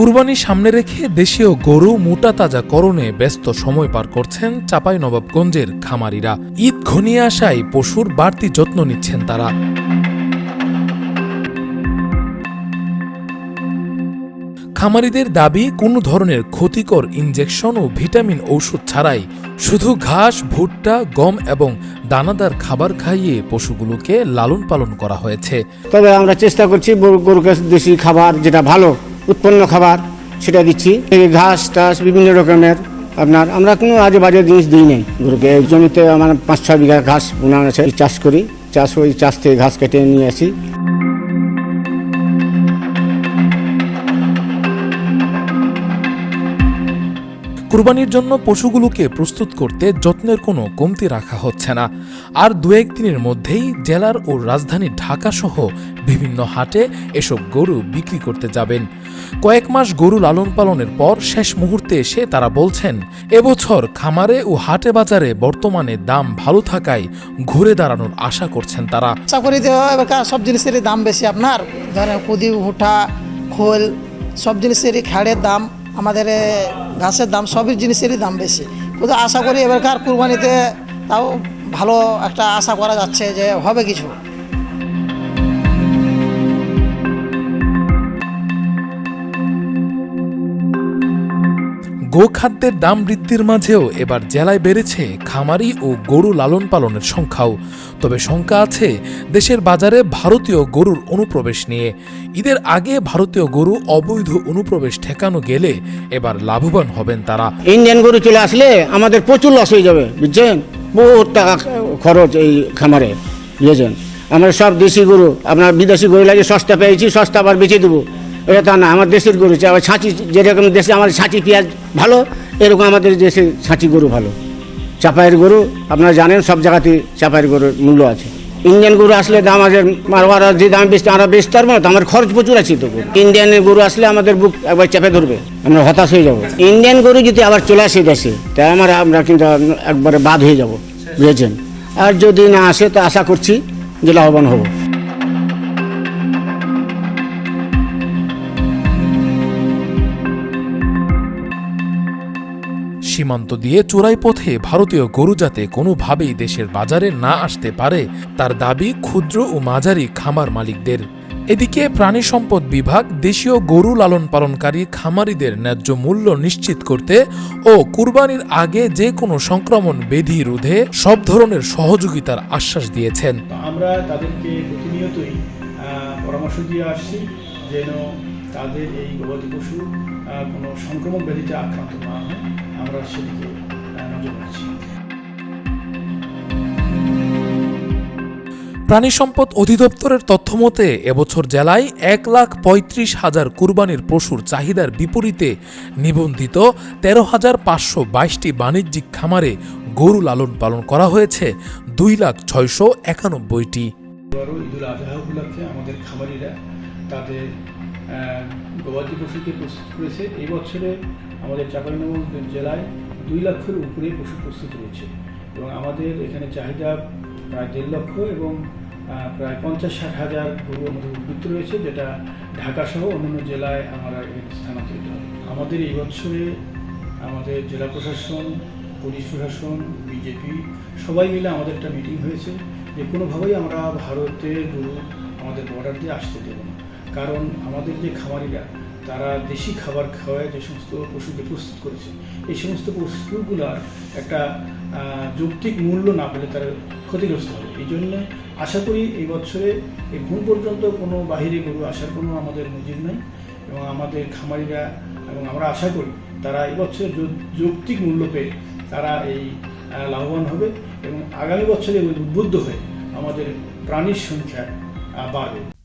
কুরবানি সামনে রেখে দেশীয় গরু মোটা তাজা করণে ব্যস্ত সময় পার করছেন চাপাই নবাবগঞ্জের খামারিরা। ঈদ ঘনিয়ে আসায় পশুর বাড়তি যত্ন নিচ্ছেন তারা। খামারিদের দাবি, কোনো ধরনের ক্ষতিকর ইঞ্জেকশন ও ভিটামিন ঔষধ ছাড়াই শুধু ঘাস, ভুট্টা, গম এবং দানাদার খাবার খাইয়ে পশুগুলোকে লালন পালন করা হয়েছে। তবে আমরা চেষ্টা করছি গরু- দেশি খাবার যেটা ভালো উৎপন্ন খাবার, সেটা দিচ্ছি। ঘাস, টাস, বিভিন্ন রকমের আপনার, আমরা কোনো আজে বাজে জিনিস দিই নাই। গরুকে জমিতে আমার পাঁচ ছয় বিঘা ঘাস বোনা আছে চাষ করি। চাষ ওই চাষ থেকে ঘাস কেটে নিয়ে আসি। কুরবানির জন্য পশুগুলোকে প্রস্তুত করতে যত্নের কোনো কমতি রাখা হচ্ছে না। আর দু একদিনের মধ্যেই জেলার ও রাজধানী ঢাকা সহ বিভিন্ন হাটে এসব গরু বিক্রি করতে যাবেন। কয়েক মাস গরু লালন পালনের পর শেষ মুহূর্তে এসে তারা বলছেন, এবছর খামারে ও হাটে বাজারে বর্তমানে দাম ভালো থাকায় ঘুরে দাঁড়ানোর আশা করছেন তারা। সব জিনিসেরই দাম বেশি আপনার। ধরেন কুদি, ভুট্টা, খোল, সব জিনিসেরই খ্যাড়ের দাম আমাদের ঘাসের দাম, সবই জিনিসেরই দাম বেশি। কিন্তু আশা করি এবারকার কুরবানিতে তাও ভালো একটা আশা করা যাচ্ছে যে হবে কিছু। গোখাদ্যের দাম বৃদ্ধির মাঝেও এবার জেলায় বেড়েছে খামারি ও গরু লালন পালনের সংখ্যাও। তবে শঙ্কা আছে দেশের বাজারে ভারতীয় গরুর অনুপ্রবেশ নিয়ে। ঈদের আগে ভারতীয় গরু অবৈধ অনুপ্রবেশ ঠেকানো গেলে এবার লাভবান হবেন তারা। ইন্ডিয়ান গরু চলে আসলে আমাদের প্রচুর লস হয়ে যাবে, বুঝছেন? বহুত টাকা খরচ এই খামারে, বুঝেছেন? আমরা সব দেশি গরু, আপনার বিদেশি গরু লাগে সস্তা পেয়েছি, সস্তা আবার বেচে দেবো। এটা তা না, আমার দেশের গরু চাই আবার ছাঁচি, যেরকম দেশে আমাদের ছাঁচি, পেঁয়াজ ভালো, এরকম আমাদের দেশে ছাঁচি গরু ভালো। চাপায়ের গরু, আপনারা জানেন, সব জায়গাতে চাপায়ের গরুর মূল্য আছে। ইন্ডিয়ান গরু আসলে দাম আছে মারওয়ারা যে দাম বেচতে আমরা বেচতে পারব না তো আমার খরচ প্রচুর আছে তো ইন্ডিয়ান গরু আসলে আমাদের বুক একবার চেপে ধরবে, আমরা হতাশ হয়ে যাব। ইন্ডিয়ান গরু যদি আবার চলে আসে দেশে তাই আমার, আমরা কিন্তু একবারে বাদ হয়ে যাব, বুঝেছেন? আর যদি না আসে, তো আশা করছি যে লাভবান হব। সীমান্ত দিয়ে চোরাই পথে ভারতীয় গরু যাতে কোনোভাবেই দেশের বাজারে না আসতে পারে তার দাবি ক্ষুদ্র ও মাঝারি খামার মালিকদের। এদিকে প্রাণী সম্পদ বিভাগ দেশীয় গরু লালন পালনকারী খামারিদের ন্যায্য মূল্য নিশ্চিত করতে ও কুরবানির আগে যে কোনো সংক্রমণ বেধি রোধে সব ধরনের সহযোগিতার আশ্বাস দিয়েছেন। আমরা তাদেরকে প্রতিনিয়তই পরামর্শ দিয়ে আসছি যেন তাদের এই গবাদি পশু কোনো সংক্রমণ ব্যাধিতে আক্রান্ত না হয় আমরা সেদিকে নজর রাখছি। প্রাণী সম্পদ অধিদপ্তরের তথ্যমতে এবছর জেলায় এক লাখ পঁয়ত্রিশ হাজার কুরবানির পশুর চাহিদার বিপরীতে নিবন্ধিত তেরো হাজার পাঁচশো বাইশটি বাণিজ্যিক খামারে গরু লালন পালন করা হয়েছে দুই লাখ ছয়শো একানব্বইটি। আমাদের খামারিরা তাদের গবাদি পশুকে প্রস্তুত করেছে। এই বছরে আমাদের চাঁপাইনবাবগঞ্জ জেলায় দুই লক্ষের উপরে পশু প্রস্তুত রয়েছে। এবং আমাদের এখানে চাহিদা প্রায় দেড় লক্ষ এবং প্রায় পঞ্চাশ ষাট হাজার গরু আমাদের উদ্বৃত্ত রয়েছে, যেটা ঢাকা সহ অন্যান্য জেলায় আমরা স্থানান্তরিত হবে। আমাদের এই বছরে আমাদের জেলা প্রশাসন, পুলিশ প্রশাসন, বিজেপি সবাই মিলে আমাদের একটা মিটিং হয়েছে। যে কোনোভাবেই আমরা ভারতের গরু আমাদের বর্ডার দিয়ে আসতে দেব না। কারণ আমাদের যে খামারিরা, তারা দেশি খাবার খাওয়ায় যে সমস্ত পশুকে প্রস্তুত করেছে, এই সমস্ত পশুগুলার একটা যৌক্তিক মূল্য না পেলে তারা ক্ষতিগ্রস্ত হবে। এই জন্য আশা করি এই বছরে এখন পর্যন্ত কোনো বাহিরে গরু আসার কোনো আমাদের নজির নাই এবং আমাদের খামারিরা এবং আমরা আশা করি তারা এই যৌ- যৌক্তিক মূল্য পেয়ে তারা এই লাভবান হবে এবং আগামী বছরে উদ্বুদ্ধ হয়ে আমাদের প্রাণীর সংখ্যা বাড়বে।